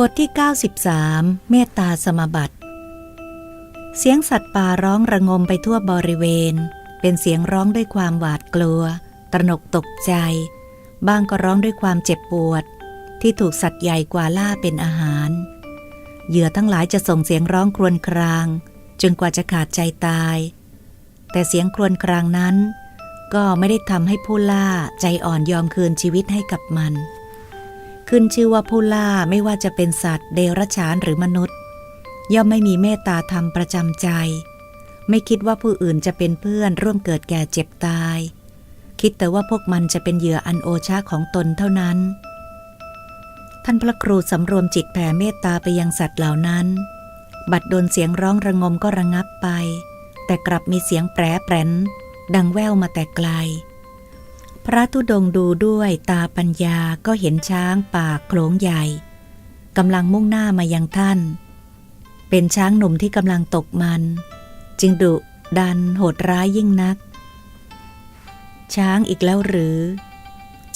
บทที่ 93 เมตตาสมบัติ เสียงสัตว์ป่าร้องระงมไปทั่วบริเวณ เป็นเสียงร้องด้วยความหวาดกลัว ตระหนกตกใจ บ้างก็ร้องด้วยความเจ็บปวด ที่ถูกสัตว์ใหญ่กว่าล่าเป็นอาหาร เหยื่อทั้งหลายจะส่งเสียงร้องครวญคราง จนกว่าจะขาดใจตาย แต่เสียงครวญครางนั้น ก็ไม่ได้ทำให้ผู้ล่าใจอ่อนยอมคืนชีวิตให้กับมัน ขึ้นชื่อว่าผู้ล่าไม่ว่าจะเป็นสัตว์เดรัจฉานหรือมนุษย์ ย่อมไม่มีเมตตาธรรมประจำใจ ไม่คิดว่าผู้อื่นจะเป็นเพื่อนร่วมเกิดแก่เจ็บตาย คิดแต่ว่าพวกมันจะเป็นเหยื่ออันโอชาของตนเท่านั้น ท่านพระครูสำรวมจิตแผ่เมตตาไปยังสัตว์เหล่านั้น บัดโดนเสียงร้องระงมก็ระงับไป แต่กลับมีเสียงแปรแปรนดังแว่วมาแต่ไกล พระธุดงดูด้วยตาปัญญาก็เห็นช้างป่าโขลงใหญ่กำลังมุ่งหน้ามายังท่าน เป็นช้างหนุ่มที่กำลังตกมัน จึงดุดันโหดร้ายยิ่งนัก ช้างอีกแล้วหรือ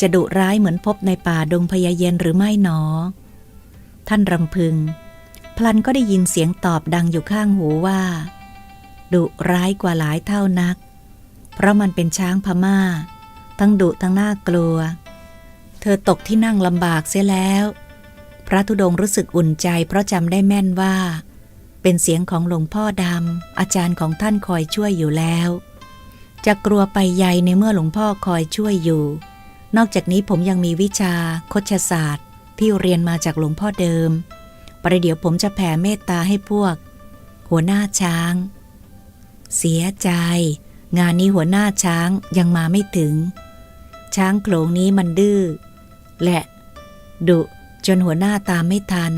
จะดุร้ายเหมือนพบในป่าดงพญาเย็นหรือไม่หนอ ท่านรำพึง พลันก็ได้ยินเสียงตอบดังอยู่ข้างหูว่า ดุร้ายกว่าหลายเท่านัก เพราะมันเป็นช้างพม่า ทั้งดุทั้งน่ากลัว เธอตกที่นั่งลำบากเสียแล้ว พระธุดงค์รู้สึกอุ่นใจเพราะจำได้แม่นว่า เป็นเสียงของหลวงพ่อดำอาจารย์ของท่านคอยช่วยอยู่แล้ว จะกลัวไปใหญ่ในเมื่อหลวงพ่อคอยช่วยอยู่ นอกจากนี้ผมยังมีวิชาคชศาสตร์ ที่เรียนมาจากหลวงพ่อเดิม ประเดี๋ยวผมจะแผ่เมตตาให้พวก หัวหน้าช้าง เสียใจงานนี้หัวหน้าช้างยังมาไม่ถึง ช้างโขลงนี้มันดื้อและดุจนหัวหน้าตามไม่ทัน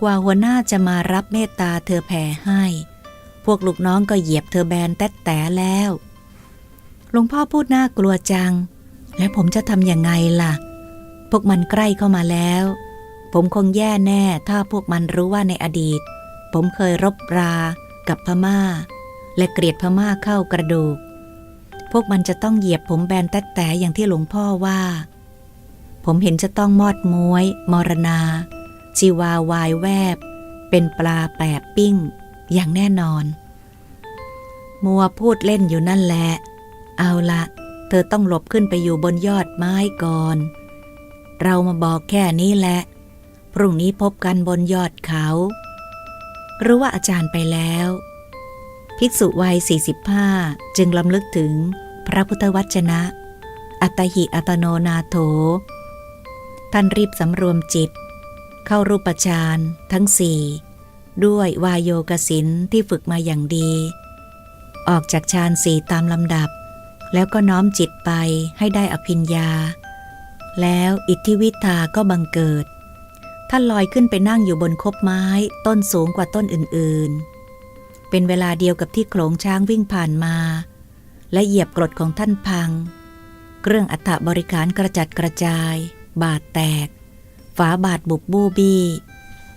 กว่าหัวหน้าจะมารับเมตตาเธอแผ่ให้ พวกลูกน้องก็เหยียบเธอแบนแต๊แต่แล้วหลวงพ่อพูดน่ากลัวจัง และผมจะทำยังไงล่ะ พวกมันใกล้เข้ามาแล้ว ผมคงแย่แน่ถ้าพวกมันรู้ว่าในอดีต ผมเคยรบรา กับพม่า และเกลียดพม่าเข้ากระดูก วกมันจะต้องเหยียบผมแบนแต๊แต่อย่างที่หลวงพ่อว่า ผมเห็นจะต้องมอดม้วย มรณาชีวาวายแวบ เป็นปลาแปบปิ้ง อย่างแน่นอน มัวพูดเล่นอยู่นั่นแหละ เอาละเธอต้องหลบขึ้นไปอยู่บนยอดไม้ก่อน เรามาบอกแค่นี้แหละ พรุ่งนี้พบกันบนยอดเขารู้ว่าอาจารย์ไปแล้ว ภิกษุวัย 45 จึงลำลึกถึง พระพุทธวจนะ อัตหิอัตโนนาโถ ท่านรีบสำรวมจิต เข้ารูปฌานทั้งสี่ ด้วยวายโยกสินที่ฝึกมาอย่างดี ออกจากฌานสี่ตามลำดับ แล้วก็น้อมจิตไปให้ได้อภิญญา แล้วอิทธิวิทาก็บังเกิด ท่านลอยขึ้นไปนั่งอยู่บนคบไม้ต้นสูงกว่าต้นอื่นๆ เป็นเวลาเดียวกับที่โขลงช้างวิ่งผ่านมา และเหยียบกรดของท่านพัง เครื่องอัฐบริการกระจัดกระจาย บาดแตก ฝาบาดบุบบูบี้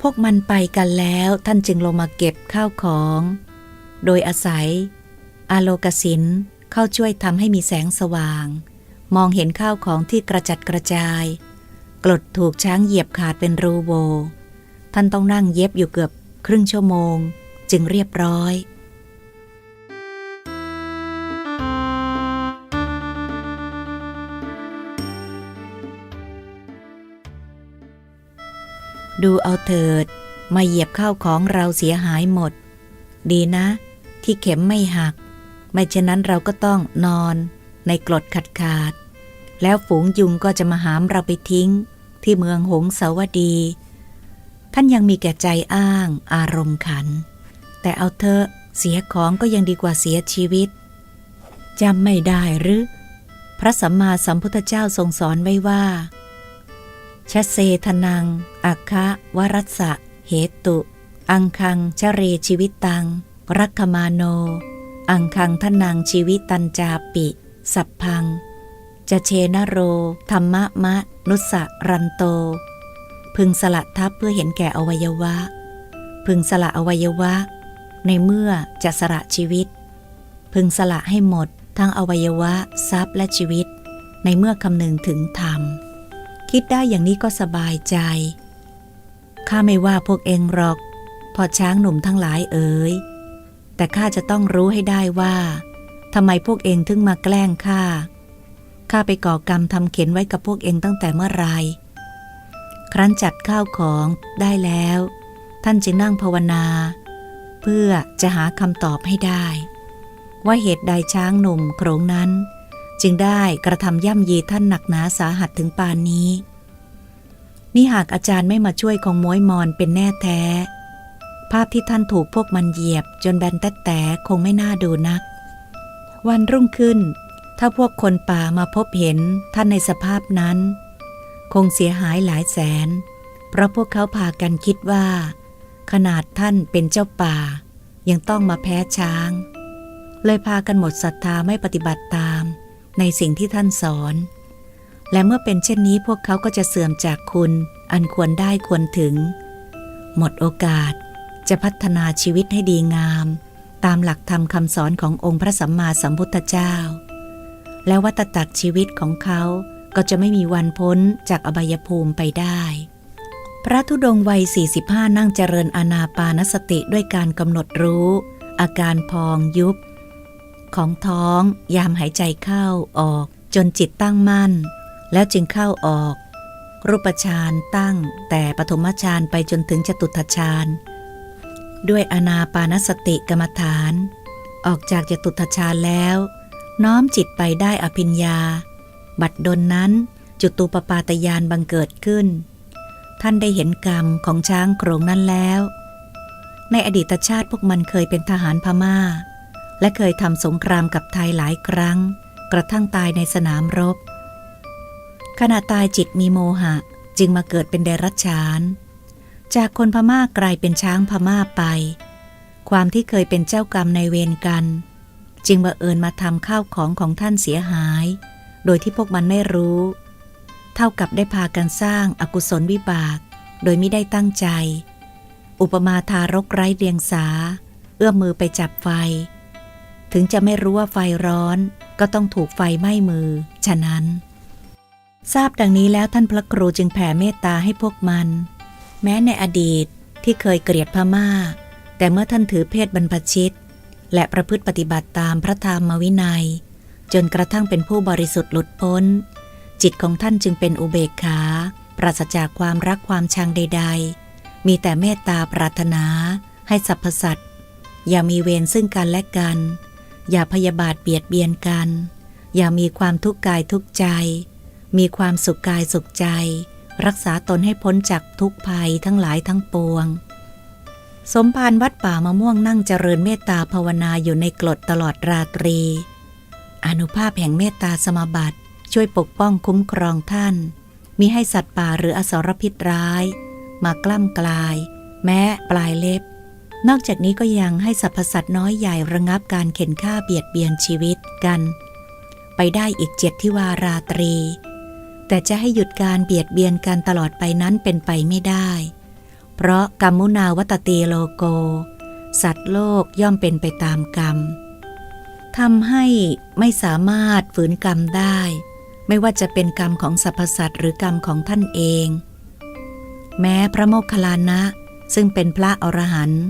พวกมันไปกันแล้วท่านจึงลงมาเก็บข้าวของ โดยอาศัย อาโลกสินเข้าช่วยทำให้มีแสงสว่าง มองเห็นข้าวของที่กระจัดกระจาย กรดถูกช้างเหยียบขาดเป็นรูโวท่านต้องนั่งเย็บอยู่เกือบครึ่งชั่วโมง จึงเรียบร้อย ดูเอาเถิด มาเหยียบข้าวของเราเสียหายหมด ดีนะ ที่เข็มไม่หัก ไม่เช่นนั้นเราก็ต้องนอนในกรดขาดขาด แล้วฝูงยุงก็จะมาหามเราไปทิ้ง ที่เมืองหงสาวดี ท่านยังมีแก่ใจอ้างอารมณ์ขัน แต่เอาเถอะเสียของก็ยังดีกว่าเสียชีวิตจำไม่ได้หรือ พระสัมมาสัมพุทธเจ้าทรงสอนไว้ว่า ชเซทนัง อัคคะวรัสสะเหตุ อังคังชเรชีวิตตัง รักขมาโน อังคังทนังชีวิตันจาปิ สัพพัง จะเชนโร ธรรมะมะ นุสสะรันโต พึงสละทัพเพื่อเห็นแก่อวัยวะ พึงสละอวัยวะ ในเมื่อจะสละชีวิต พึงสละให้หมดทั้งอวัยวะทรัพย์และชีวิต ในเมื่อคำนึงถึงธรรม คิดได้อย่างนี้ก็สบายใจ ข้าไม่ว่าพวกเองหรอก พอช้างหนุ่มทั้งหลายเอ๋ย แต่ข้าจะต้องรู้ให้ได้ว่าทำไมพวกเองถึงมาแกล้งข้า ข้าไปก่อกรรมทำเข็นไว้กับพวกเองตั้งแต่เมื่อไร ครั้นจัดข้าวของได้แล้ว ท่านจึงนั่งภาวนา เพื่อจะหาคำตอบให้ได้ ว่าเหตุใดช้างหนุ่มโขรงนั้น จึงได้กระทำย่ำยีท่านหนักหนาสาหัสถึงปานนี้ นี่หากอาจารย์ไม่มาช่วยคงม้วยมอนเป็นแน่แท้ ภาพที่ท่านถูกพวกมันเหยียบ จนแบนแต๊แต่คงไม่น่าดูนัก วันรุ่งขึ้น ถ้าพวกคนป่ามาพบเห็นท่านในสภาพนั้น คงเสียหายหลายแสน เพราะพวกเขาพากันคิดว่า ขนาดท่านเป็นเจ้าป่า ยังต้องมาแพ้ช้าง เลยพากันหมดศรัทธาไม่ปฏิบัติตาม ในสิ่งที่ท่านสอน และเมื่อเป็นเช่นนี้พวกเขาก็จะเสื่อมจากคุณอันควรได้ควรถึง หมดโอกาสจะพัฒนาชีวิตให้ดีงาม ตามหลักธรรมคำสอนขององค์พระสัมมาสัมพุทธเจ้า และวัตตักชีวิตของเขาก็จะไม่มีวันพ้นจากอบายภูมิไปได้ พระธุดงวัย 45 นั่งเจริญอานาปานสติด้วยการกำหนดรู้ อาการพองยุบ ของท้องยามหายใจเข้าออก จนจิตตั้งมั่น แล้วจึงเข้าออก รูปฌานตั้งแต่ปฐมฌานไปจนถึงจตุตฌานด้วยอนาปานสติกรรมฐาน ออกจากจตุตฌานแล้ว น้อมจิตไปได้อภิญญา บัดดลนั้นจุตูปปาตยานบังเกิดขึ้น ท่านได้เห็นกรรมของช้างโครงนั้นแล้ว ในอดีตชาติพวกมันเคยเป็นทหารพม่า และเคยทำสงครามกับไทยหลายครั้ง กระทั่งตายในสนามรบ ขณะตายจิตมีโมหะจึงมาเกิดเป็นเดรัจฉาน จากคนพม่ากลายเป็นช้างพม่าไป ความที่เคยเป็นเจ้ากรรมในเวรกัน จึงบังเอิญมาทำข้าวของของท่านเสียหาย โดยที่พวกมันไม่รู้ เท่ากับได้พากันสร้างอากุศลวิบาก โดยไม่ได้ตั้งใจ อุปมาทารกไร้เดียงสา เอื้อมมือไปจับไฟ ถึงจะไม่รู้ว่าไฟร้อนก็ต้องถูกไฟไหม้มือ ฉะนั้น ทราบดังนี้แล้วท่านพระครูจึงแผ่เมตตาให้พวกมัน แม้ในอดีตที่เคยเกลียดพม่า แต่เมื่อท่านถือเพศบรรพชิต และประพฤติปฏิบัติตามพระธรรมวินัย จนกระทั่งเป็นผู้บริสุทธิ์หลุดพ้น จิตของท่านจึงเป็นอุเบกขา ปราศจากความรักความชังใด ๆ มีแต่เมตตาปรารถนา ให้สรรพสัตว์อย่ามีเวรซึ่งกันและกัน อย่าพยาบาทเบียดเบียนกัน อย่ามีความทุกข์กายทุกใจ มีความสุขกายสุขใจ รักษาตนให้พ้นจากทุกภัยทั้งหลายทั้งปวง สมภารวัดป่ามะม่วงนั่งเจริญเมตตาภาวนาอยู่ในกรดตลอดราตรี อนุภาพแห่งเมตตาสมาบัติช่วยปกป้องคุ้มครองท่านมีให้สัตว์ป่าหรืออสรพิษร้าย มากล้ำกลาย แม้ปลายเล็บ นอกจากนี้ก็ยังให้สรรพสัตว์น้อยใหญ่ระงับการเข็นฆ่าเบียดเบียนชีวิตกัน ไปได้อีกเจ็ดที่วาราตรี แต่จะให้หยุดการเบียดเบียนกันตลอดไปนั้นเป็นไปไม่ได้ เพราะกรรมุนาวัตตีโลโก สัตว์โลกย่อมเป็นไปตามกรรมทำให้ไม่สามารถฝืนกรรมได้ ไม่ว่าจะเป็นกรรมของสรรพสัตว์หรือกรรมของท่านเอง แม้พระโมคคัลลานะ ซึ่งเป็นพระอรหันต์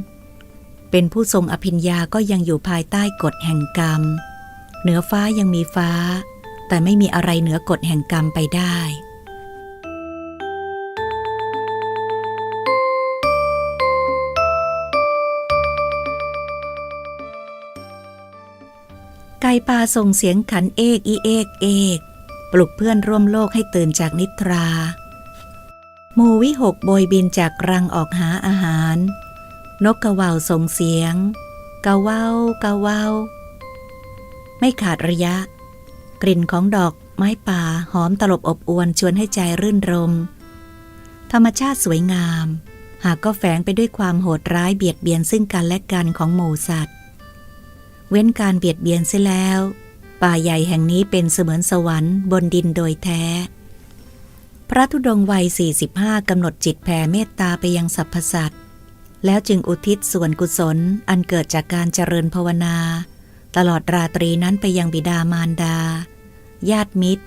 เป็นผู้ทรงอภิญญาก็ยังอยู่ภายใต้กฎแห่งกรรม เหนือฟ้ายังมีฟ้า แต่ไม่มีอะไรเหนือกฎแห่งกรรมไปได้ ไก่ป่าส่งเสียงขันเอกอีเอกเอกปลุกเพื่อนร่วมโลกให้ตื่นจากนิทรา หมูวิหกโบยบินจากรังออกหาอาหาร นกกระว่าวส่งเสียงกะว่าวกะว่าวไม่ขาดระยะ กลิ่นของดอกไม้ป่าหอมตลบอบอวนชวนให้ใจรื่นรม ธรรมชาติสวยงาม หากก็แฝงไปด้วยความโหดร้ายเบียดเบียนซึ่งกันและกันของหมูสัตว์ เว้นการเบียดเบียนเสียแล้ว ป่าใหญ่แห่งนี้เป็นเสมือนสวรรค์บนดินโดยแท้ พระธุดงวัย 45 กำหนดจิตแผ่เมตตาไปยังสรรพสัตว์ แล้วจึงอุทิศส่วนกุศลอันเกิดจากการเจริญภาวนา ตลอดราตรีนั้นไปยังบิดามารดา ญาติมิตร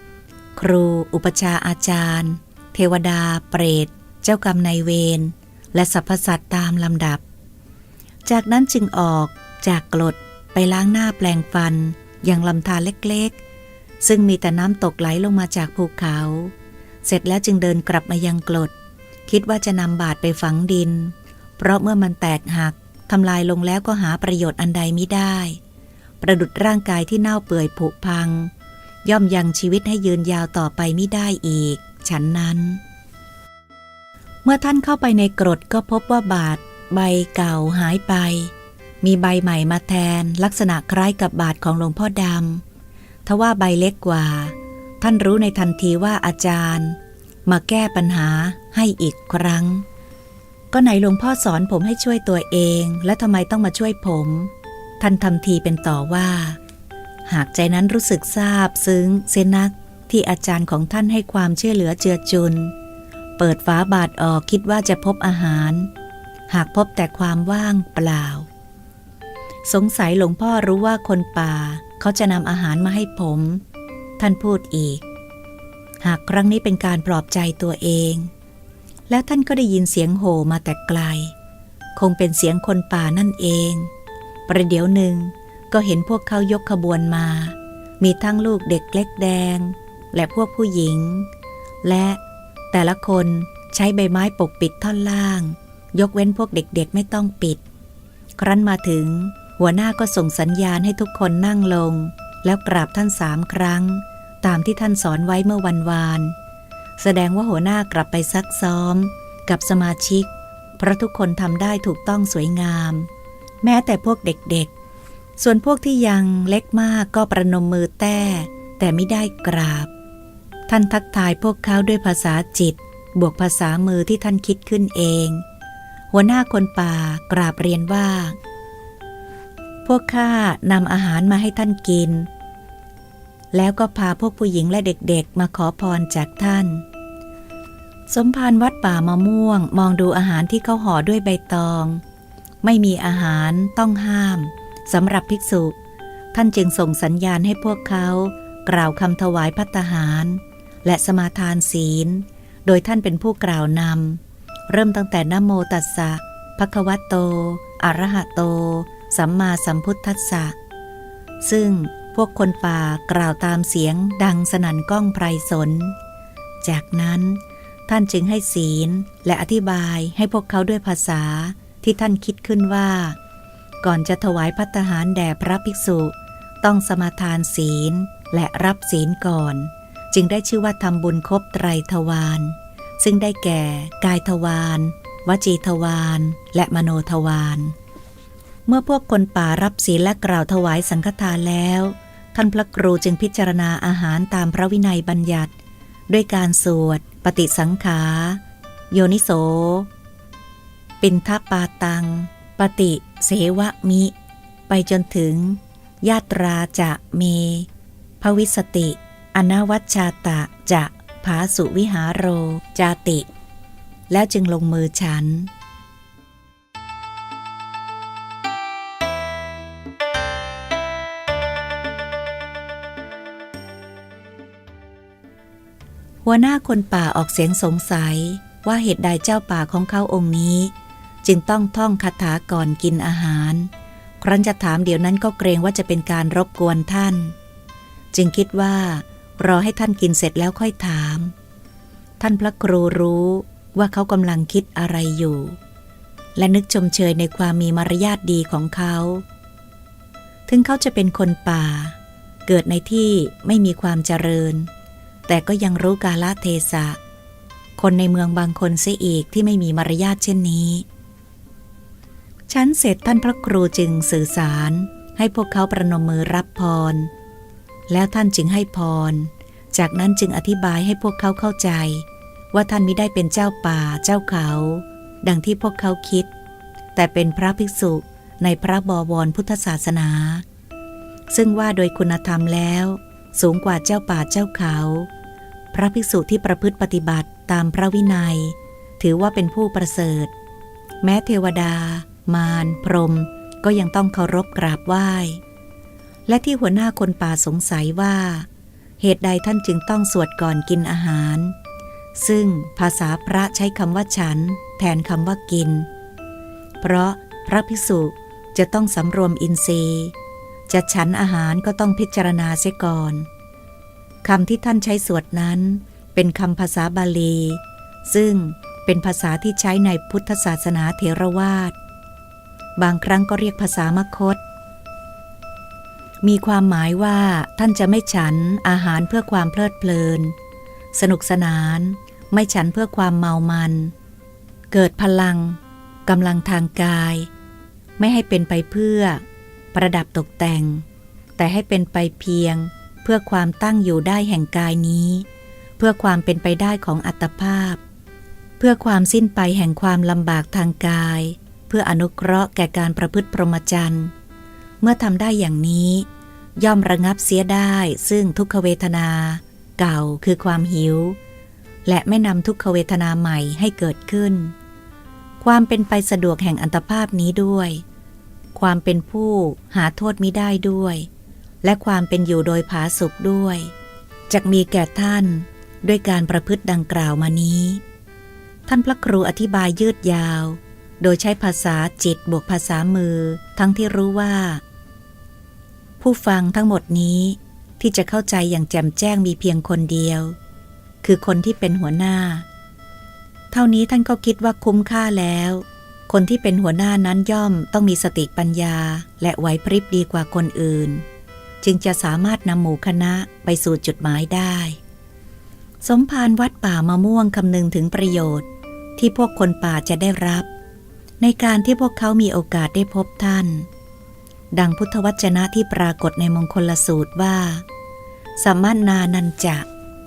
ครู อุปชาอาจารย์ เทวดา เปรต เจ้ากรรมนายเวร และสรรพสัตว์ตามลำดับ จากนั้นจึงออกจากกรดไปล้างหน้าแปลงฟัน อย่างลำธารเล็กๆ ซึ่งมีแต่น้ำตกไหลลงมาจากภูเขา เสร็จแล้วจึงเดินกลับมายังกรดคิดว่าจะนำบาดไปฝังดิน เพราะเมื่อมันแตกหักทำลายลงแล้วก็หาประโยชน์อันใดไม่ได้ ประดุดร่างกายที่เน่าเปื่อยผุพัง ย่อมยังชีวิตให้ยืนยาวต่อไปไม่ได้อีก ฉันนั้น เมื่อท่านเข้าไปในกรดก็พบว่าบาทใบเก่าหายไป มีใบใหม่มาแทนลักษณะคล้ายกับบาทของหลวงพ่อดำทว่าใบเล็กกว่า ท่านรู้ในทันทีว่าอาจารย์ มาแก้ปัญหาให้อีกครั้ง ก็ไหนหลวงพ่อสอนผมให้ช่วยตัวเอง และทำไมต้องมาช่วยผม ท่านทำทีเป็นต่อว่า หากใจนั้นรู้สึกซาบซึ้งเสยนักที่อาจารย์ของท่านให้ความช่วยเหลือเจือจุน เปิดฝาบาทออกคิดว่าจะพบอาหาร หากพบแต่ความว่างเปล่า สงสัยหลวงพ่อรู้ว่าคนป่า เขาจะนำอาหารมาให้ผม ท่านพูดอีก หากครั้งนี้เป็นการปลอบใจตัวเอง แล้วท่านก็ได้ยินเสียงโห่มาแต่ไกล คงเป็นเสียงคนป่านั่นเอง ประเดี๋ยวหนึ่งก็เห็นพวกเขายกขบวนมา มีทั้งลูกเด็กเล็กแดง และพวกผู้หญิง และแต่ละคนใช้ใบไม้ปกปิดท่อนล่าง ยกเว้นพวกเด็กๆไม่ต้องปิด ครั้นมาถึง หัวหน้าก็ส่งสัญญาณให้ทุกคนนั่งลง แล้วกราบท่านสามครั้ง ตามที่ท่านสอนไว้เมื่อวันวาน แสดงว่าหัวหน้ากลับไปซักซ้อม กับสมาชิก เพราะทุกคนทำได้ถูกต้องสวยงาม แม้แต่พวกเด็กๆ ส่วนพวกที่ยังเล็กมากก็ประนมมือแต้ แต่ไม่ได้กราบ ท่านทักทายพวกเขาด้วยภาษาจิต บวกภาษามือที่ท่านคิดขึ้นเอง หัวหน้าคนป่ากราบเรียนว่า พวกข้านำอาหารมาให้ท่านกินแล้วก็พาพวกผู้หญิงและเด็กๆ มาขอพรจากท่าน สมภารวัดป่ามะม่วง มองดูอาหารที่เขาห่อด้วยใบตอง ไม่มีอาหารต้องห้ามสำหรับภิกษุ ท่านจึงส่งสัญญาณให้พวกเขา กล่าวคำถวายพัตตาหาร และสมาทานศีล โดยท่านเป็นผู้กล่าวนำเริ่มตั้งแต่นโมตัสสะภะคะวะโตอะระหะโต สัมมาสัมพุทธัสสะซึ่งพวกคนป่ากล่าวตามเสียงดังสนั่นก้องไพรสน จากนั้น ท่านจึงให้ศีลและอธิบายให้พวกเขาด้วยภาษาที่ท่านคิดขึ้นว่า ก่อนจะถวายพัตตาหารแด่พระภิกษุ ต้องสมาทานศีลและรับศีลก่อน จึงได้ชื่อว่าทำบุญครบไตรทวารซึ่งได้แก่กายทวารวจีทวารและมโนทวารเมื่อพวกคนป่ารับศีลและกล่าวถวายสังฆทานแล้ว ท่านพระครูจึงพิจารณาอาหารตามพระวินัยบัญญัติ ด้วยการสวด ปฏิสังขา โยนิโส ปินทปาตัง ปฏิเสวะมิ ไปจนถึง ยาตราจะเม ภวิสติ อนวัชชาตะจะผาสุวิหารโร จาติ แล้วจึงลงมือฉัน หัวหน้าคนป่าออกเสียงสงสัยว่าเหตุใดเจ้าป่าของเขาองค์นี้ จึงต้องท่องคาถาก่อนกินอาหาร ครั้นจะถามเดี๋ยวนั้นก็เกรงว่าจะเป็นการรบกวนท่าน จึงคิดว่ารอให้ท่านกินเสร็จแล้วค่อยถาม ท่านพระครูรู้ว่าเขากำลังคิดอะไรอยู่ และนึกชมเชยในความมีมารยาทดีของเขา ถึงเขาจะเป็นคนป่า เกิดในที่ไม่มีความเจริญ แต่ก็ยังรู้กาลเทศะ คนในเมืองบางคนเสียอีกที่ไม่มีมารยาทเช่นนี้ ชั้นเสร็จท่านพระครูจึงสื่อสารให้พวกเขาประนมมือรับพร แล้วท่านจึงให้พร จากนั้นจึงอธิบายให้พวกเขาเข้าใจ ว่าท่านมิได้เป็นเจ้าป่าเจ้าเขา ดังที่พวกเขาคิด แต่เป็นพระภิกษุในพระบวรพุทธศาสนา ซึ่งว่าโดยคุณธรรมแล้ว สูงกว่าเจ้าป่าเจ้าเขา พระภิกษุที่ประพฤติปฏิบัติตามพระวินัย ถือว่าเป็นผู้ประเสริฐ แม้เทวดา มารพรหมก็ยังต้องเคารพกราบไหว้ และที่หัวหน้าคนป่าสงสัยว่า เหตุใดท่านจึงต้องสวดก่อนกินอาหาร ซึ่งภาษาพระใช้คำว่าฉัน แทนคำว่ากิน เพราะพระภิกษุจะต้องสำรวมอินทรีย์ จะฉันอาหารก็ต้องพิจารณาเสียก่อนคำที่ท่านใช้สวดนั้น เป็นคำภาษาบาลี ซึ่งเป็นภาษาที่ใช้ในพุทธศาสนาเถรวาท บางครั้งก็เรียกภาษามคต มีความหมายว่าท่านจะไม่ฉันอาหารเพื่อความเพลิดเพลิน สนุกสนาน ไม่ฉันเพื่อความเมามัน เกิดพลังกำลังทางกาย ไม่ให้เป็นไปเพื่อ ประดับตกแต่ง แต่ให้เป็นไปเพียง เพื่อความตั้งอยู่ได้แห่งกายนี้ เพื่อความเป็นไปได้ของอัตภาพ เพื่อความสิ้นไปแห่งความลำบากทางกาย เพื่ออนุเคราะห์แก่การประพฤติพรหมจรรย์เมื่อทำได้อย่างนี้ ย่อมระงับเสียได้ซึ่งทุกขเวทนา เก่าคือความหิว และไม่นำทุกขเวทนาใหม่ให้เกิดขึ้น ความเป็นไปสะดวกแห่งอัตภาพนี้ด้วย ความเป็นผู้หาโทษมิได้ด้วย และความเป็นอยู่โดยผาสุกด้วยจะมีแก่ท่านด้วยการประพฤติดังกล่าวมานี้ ท่านพระครูอธิบายยืดยาว โดยใช้ภาษาจิตบวกภาษามือ ทั้งที่รู้ว่า ผู้ฟังทั้งหมดนี้ที่จะเข้าใจอย่างแจ่มแจ้งมีเพียงคนเดียว คือคนที่เป็นหัวหน้า เท่านี้ท่านก็คิดว่าคุ้มค่าแล้ว คนที่เป็นหัวหน้านั้นย่อมต้องมีสติปัญญา และไหวพริบดีกว่าคนอื่น จึงจะสามารถนำหมู่คณะไปสู่จุดหมายได้ สมภารวัดป่ามะม่วงคำนึงถึงประโยชน์ ที่พวกคนป่าจะได้รับ ในการที่พวกเขามีโอกาสได้พบท่าน ดังพุทธวจนะที่ปรากฏในมงคลสูตรว่า สัมมานานันจะ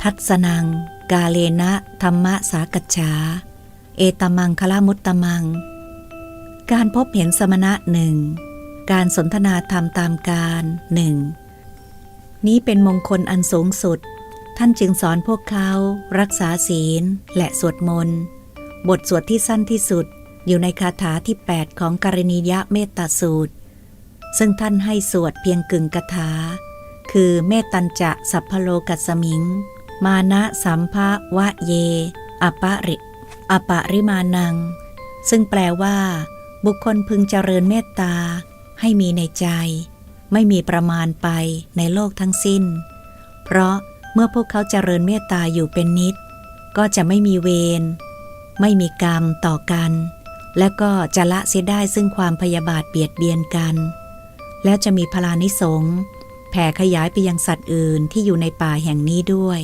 ทัศนัง กาเลนะธรรมะสากัจฉาเอตมังคละมุตตมัง การพบเห็นสมณะหนึ่ง การสนทนาธรรมตามการหนึ่ง นี้เป็นมงคลอันสูงสุด ท่านจึงสอนพวกเขารักษาศีล และสวดมนต์ บทสวดที่สั้นที่สุดอยู่ในคาถาที่ 8 ของกรณียะเมตตาสูตร ซึ่งท่านให้สวดเพียงกึ่งกถา คือเมตัญจะสัพพโลกัสสมิง มานะสัมภะวะเยอปะริอปะริมานัง ซึ่งแปลว่า บุคคลพึงเจริญเมตตา ให้มีในใจ ไม่มีประมาณไปในโลกทั้งสิ้น เพราะเมื่อพวกเขาเจริญเมตตาอยู่เป็นนิด ก็จะไม่มีเวรไม่มีกรรมต่อกัน และก็จะละเสียได้ซึ่งความพยาบาทเบียดเบียนกัน แล้วจะมีพลานิสงแผ่ขยายไปยังสัตว์อื่นที่อยู่ในป่าแห่งนี้ด้วย